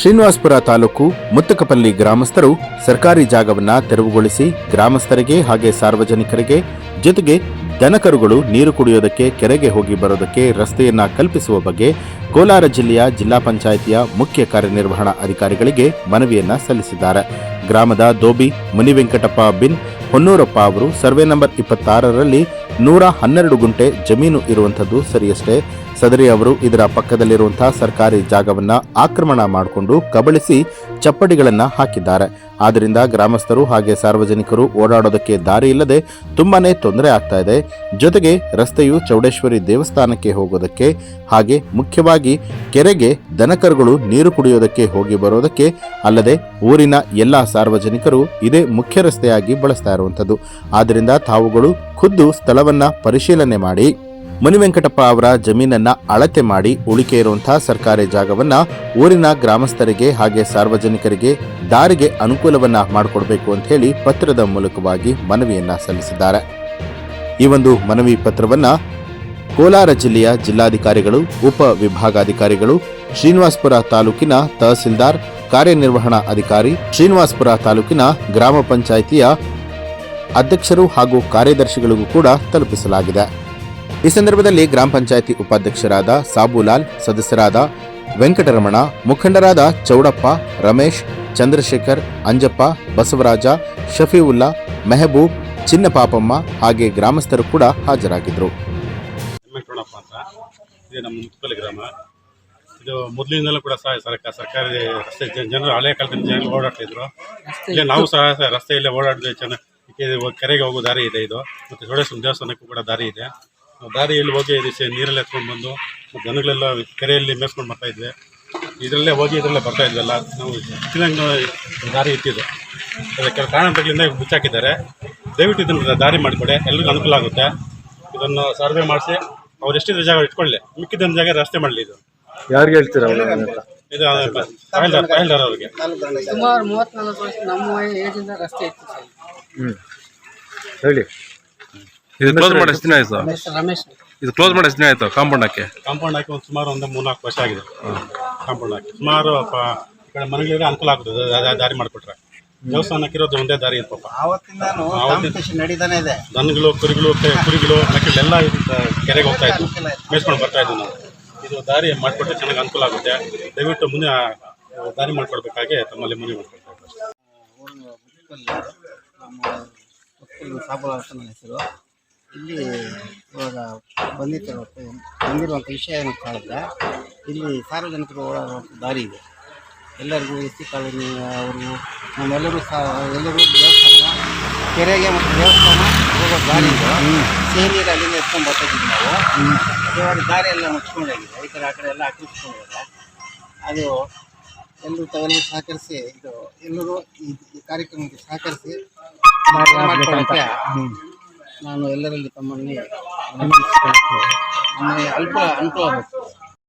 ಶ್ರೀನಿವಾಸಪುರ ತಾಲೂಕು ಮುತ್ತಕಪಲ್ಲಿ ಗ್ರಾಮಸ್ಥರು ಸರ್ಕಾರಿ ಜಾಗವನ್ನ ತೆರವುಗೊಳಿಸಿ ಗ್ರಾಮಸ್ಥರಿಗೆ ಹಾಗೆ ಸಾರ್ವಜನಿಕರಿಗೆ ಜೊತೆಗೆ ದನಕರುಗಳು ನೀರು ಕುಡಿಯೋದಕ್ಕೆ ಕೆರೆಗೆ ಹೋಗಿ ಬರೋದಕ್ಕೆ ರಸ್ತೆಯನ್ನ ಕಲ್ಪಿಸುವ ಬಗ್ಗೆ ಕೋಲಾರ ಜಿಲ್ಲೆಯ ಜಿಲ್ಲಾ ಪಂಚಾಯಿತಿಯ ಮುಖ್ಯ ಕಾರ್ಯನಿರ್ವಹಣಾ ಅಧಿಕಾರಿಗಳಿಗೆ ಮನವಿಯನ್ನ ಸಲ್ಲಿಸಿದ್ದಾರೆ. ಗ್ರಾಮದ ದೋಬಿ ಮುನಿವೆಂಕಟಪ್ಪ ಬಿನ್ ಹೊನ್ನೂರಪ್ಪ ಅವರು ಸರ್ವೆ ನಂಬರ್ ಇಪ್ಪತ್ತಾರರಲ್ಲಿ ನೂರ ಹನ್ನೆರಡು ಗುಂಟೆ ಜಮೀನು ಇರುವಂಥದ್ದು ಸರಿಯಷ್ಟೇ. ಸದರಿ ಅವರು ಇದರ ಪಕ್ಕದಲ್ಲಿರುವಂತಹ ಸರ್ಕಾರಿ ಜಾಗವನ್ನ ಆಕ್ರಮಣ ಮಾಡಿಕೊಂಡು ಕಬಳಿಸಿ ಚಪ್ಪಡಿಗಳನ್ನ ಹಾಕಿದ್ದಾರೆ. ಆದ್ದರಿಂದ ಗ್ರಾಮಸ್ಥರು ಹಾಗೆ ಸಾರ್ವಜನಿಕರು ಓಡಾಡೋದಕ್ಕೆ ದಾರಿ ಇಲ್ಲದೆ ತುಂಬಾನೇ ತೊಂದರೆ ಆಗ್ತಾ ಇದೆ. ಜೊತೆಗೆ ರಸ್ತೆಯು ಚೌಡೇಶ್ವರಿ ದೇವಸ್ಥಾನಕ್ಕೆ ಹೋಗೋದಕ್ಕೆ ಹಾಗೆ ಮುಖ್ಯವಾಗಿ ಕೆರೆಗೆ ದನಕರುಗಳು ನೀರು ಕುಡಿಯೋದಕ್ಕೆ ಹೋಗಿ ಬರೋದಕ್ಕೆ ಅಲ್ಲದೆ ಊರಿನ ಎಲ್ಲ ಸಾರ್ವಜನಿಕರು ಇದೇ ಮುಖ್ಯ ರಸ್ತೆಯಾಗಿ ಬಳಸ್ತಾ ಇರುವಂಥದ್ದು. ಆದ್ದರಿಂದ ತಾವುಗಳು ಖುದ್ದು ಸ್ಥಳವನ್ನ ಪರಿಶೀಲನೆ ಮಾಡಿ. ಮುನಿವೆಂಕಟಪ್ಪ ಅವರ ಜಮೀನನ್ನ ಅಳತೆ ಮಾಡಿ ಉಳಿಕೆ ಇರುವಂತಹ ಸರ್ಕಾರಿ ಜಾಗವನ್ನ ಊರಿನ ಗ್ರಾಮಸ್ಥರಿಗೆ ಹಾಗೆ ಸಾರ್ವಜನಿಕರಿಗೆ ದಾರಿಗೆ ಅನುಕೂಲವನ್ನ ಮಾಡಿಕೊಡ್ಬೇಕು ಅಂತ ಹೇಳಿ ಪತ್ರದ ಮೂಲಕವಾಗಿ ಮನವಿಯನ್ನ ಸಲ್ಲಿಸಿದ್ದಾರೆ. ಈ ಒಂದು ಮನವಿ ಪತ್ರವನ್ನ ಕೋಲಾರ ಜಿಲ್ಲೆಯ ಜಿಲ್ಲಾಧಿಕಾರಿಗಳು, ಉಪ ವಿಭಾಗಾಧಿಕಾರಿಗಳು, ಶ್ರೀನಿವಾಸಪುರ ತಾಲೂಕಿನ ತಹಸೀಲ್ದಾರ್, ಕಾರ್ಯನಿರ್ವಹಣಾ ಅಧಿಕಾರಿ, ಶ್ರೀನಿವಾಸಪುರ ತಾಲೂಕಿನ ಗ್ರಾಮ ಪಂಚಾಯಿತಿಯ ಅಧ್ಯಕ್ಷರು ಹಾಗೂ ಕಾರ್ಯದರ್ಶಿಗಳಿಗೂ ಕೂಡ ತಲುಪಿಸಲಾಗಿದೆ. ಈ ಸಂದರ್ಭದಲ್ಲಿ ಗ್ರಾಮ ಪಂಚಾಯಿತಿ ಉಪಾಧ್ಯಕ್ಷರಾದ ಸಾಬುಲಾಲ್ ಸದಸ್ಯರಾದ ವೆಂಕಟರಮಣ ಮುಖಂಡರಾದ ಚೌಡಪ್ಪ ರಮೇಶ್ ಚಂದ್ರಶೇಖರ್ ಅಂಜಪ್ಪ ಬಸವರಾಜ ಶಫೀವುಲ್ಲಾ ಮೆಹಬೂಬ್ ಚಿನ್ನಪಾಪಮ್ಮ ಹಾಗೆ ಗ್ರಾಮಸ್ಥರು ಕೂಡ ಹಾಜರಾಗಿದ್ದರು. ಇದು ನಮ್ಮ ಗ್ರಾಮ. ಇದು ಮೊದಲಿಂದಲೂ ಕೂಡ ಸಹ ಸರ್ಕಾರ ಸರ್ಕಾರಿ ರಸ್ತೆ ಜನ- ಜನರು ಹಳೆ ಕಾಲದಲ್ಲಿ ಜನರು ಓಡಾಡ್ತಿದ್ರು. ಇಲ್ಲೇ ನಾವು ಸಹ ರಸ್ತೆಯಲ್ಲೇ ಓಡಾಡಿದ್ವಿ ಚೆನ್ನಾಗಿ ಕೆರೆಗೆ ಹೋಗೋ ದಾರಿ ಇದೆ ಇದು. ಮತ್ತು ಚೌಡೇಶ್ವರ ದೇವಸ್ಥಾನಕ್ಕೂ ಕೂಡ ದಾರಿ ಇದೆ. ದಾರಿಯಲ್ಲಿ ಹೋಗಿ ನೀರಲ್ಲಿ ಎತ್ಕೊಂಡು ಬಂದು ಜನಗಳೆಲ್ಲ ಕೆರೆಯಲ್ಲಿ ಮೇಸ್ಕೊಂಡು ಬರ್ತಾ ಇದ್ವಿ. ಇದರಲ್ಲೇ ಹೋಗಿ ಇದರಲ್ಲೇ ಬರ್ತಾ ಇದ್ವಲ್ಲ ನಾವು ಹೆಚ್ಚಿನ ದಾರಿ ಇಟ್ಟಿದ್ದು. ಅದಕ್ಕೆ ಕೆಲವು ಕಾರಣಗಳಿಂದ ಮುಚ್ಚಾಕಿದ್ದಾರೆ. ದಯವಿಟ್ಟು ಇದನ್ನು ದಾರಿ ಮಾಡಿಕೊಡಿ ಎಲ್ರಿಗೂ ಅನುಕೂಲ ಆಗುತ್ತೆ. ಇದನ್ನು ಸರ್ವೆ ಮಾಡಿಸಿ ಅವ್ರು ಎಷ್ಟಿದ್ರೆ ಜಾಗ ಇಟ್ಕೊಳ್ಳಿ ಮಿಕ್ಕಿದ್ದ ಜಾಗ ರಸ್ತೆ ಮಾಡಲಿ ಇದು. ಯಾರಿಗೆ ಹೇಳ್ತೀರಾ ಇದು ತಹಲ್ದಾರ್ ಅವ್ರಿಗೆ. ಸುಮಾರು ಮೂವತ್ತ್ನಾಲ್ಕು ವರ್ಷ ನಮ್ಮ ಏಜಿಂದ ರಸ್ತೆ ಇತ್ತು ಸರ್. ಹೇಳಿ. ಇದು ಕ್ಲೋಸ್ ಮಾಡಿ ಎಷ್ಟು ದಿನ ಆಯ್ತು? ರಮೇಶ್. ಇದು ಕ್ಲೋಸ್ ಮಾಡಿ ಎಷ್ಟು ದಿನ ಆಯ್ತು ಕಾಂಪೌಂಡ್ ಹಾಕಿ? ಕಾಂಪೌಂಡ್ ಹಾಕಿ ಒಂದು ಸುಮಾರು ಒಂದು ಮೂರ್ನಾಲ್ಕು ವರ್ಷ ಆಗಿದೆ. ಕಾಂಪೌಂಡ್ ಹಾಕಿ. ಸುಮಾರು ಅಪ್ಪ ಈ ಕಡೆ ಮನೆಗಳಿಗೆ ಅನುಕೂಲ ಆಗುತ್ತೆ ದ- ದಾರಿ ಮಾಡಿಕೊಟ್ರೆ. ದೇವಸ್ಥಾನಕ್ಕೆ ಇರೋದು ಒಂದೇ ದಾರಿ ಇದೆ ಪಾಪ. ಆವತ್ತಿಂದಾನು ಕಾಂಪಿಟೇಷನ್ ನಡೀತಾನೆ ಇದೆ. ದನಗಳು ಕುರಿಗಳು ಕೆ- ಕುರಿಗಳು ಮಕ್ಕಳೆಲ್ಲ ಕೆರೆಗೆ ಹೋಗ್ತಾ ಇದ್ವು. ಮೇಯಿಸ್ಕೊಂಡು ಬರ್ತಾ ಇದ್ವು ನಾವು. ಇದು ದಾರಿ ಮಾಡಿಕೊಟ್ರೆ ಚೆನ್ನಾಗಿ ಅನುಕೂಲ ಆಗುತ್ತೆ. ದಯವಿಟ್ಟು ಮುಂದೆ ಆ ದಾರಿ ಮಾಡಿಕೊಡ್ಬೇಕಾಗಿ ತಮ್ಮಲ್ಲಿ ಮನವಿ ಮಾಡ್ಕೊಳ್ತಾ. ಊರಿನ ನಮ್ಮ ಸಾಬುಲ ನನ್ನ ಹೆಸರು. ಇಲ್ಲಿ ಇವಾಗ ಬಂದಿತ್ತು ಬಂದಿರುವಂಥ ವಿಷಯ ಏನಂತ ಹೇಳಿದ್ರೆ ಇಲ್ಲಿ ಸಾರ್ವಜನಿಕರು ಓಡಾಡುವಂಥ ದಾರಿ ಇದೆ. ಎಲ್ಲರಿಗೂ ಎಸ್ ಸಿ ಕಾಲೋನಿ ಅವರು ನಮ್ಮೆಲ್ಲರೂ ಸಹ ಎಲ್ಲರೂ ದೇವಸ್ಥಾನ ಕೆರೆಗೆ ಮತ್ತು ದೇವಸ್ಥಾನ ಹೋಗೋ ದಾರಿ ಇದೆ. ಸಿಹಿ ನೀರು ಅಲ್ಲಿಂದ ಎತ್ಕೊಂಡು ಬರ್ತಿದ್ವಿ ನಾವು. ಇವಾಗ ದಾರಿ ಎಲ್ಲ ಮುಚ್ಕೊಂಡೋಗಿದೆ ಈ ಕಡೆ ಆ ಕಡೆ ಎಲ್ಲ ಆಕ್ರಮಿಸ್ಕೊಂಡಿದ್ದಾರೆ ಅದು ಎಲ್ಲರೂ ತಾವೆಲ್ಲರೂ ಸಹಕರಿಸಿ ಇದು ಎಲ್ಲರೂ ಈ ಈ ಕಾರ್ಯಕ್ರಮಕ್ಕೆ ಸಹಕರಿಸಿ ಮಾಡ್ಕೊಳ್ಳೋಕ್ಕೆ ನಾನು ಎಲ್ಲರಲ್ಲಿ ವಿನಂತಿಸಿಕೊಳ್ಳುತ್ತೇನೆ. ನಮಗೆ ಅಲ್ಪ ಅನುಕೂಲ ಆಗಬೇಕು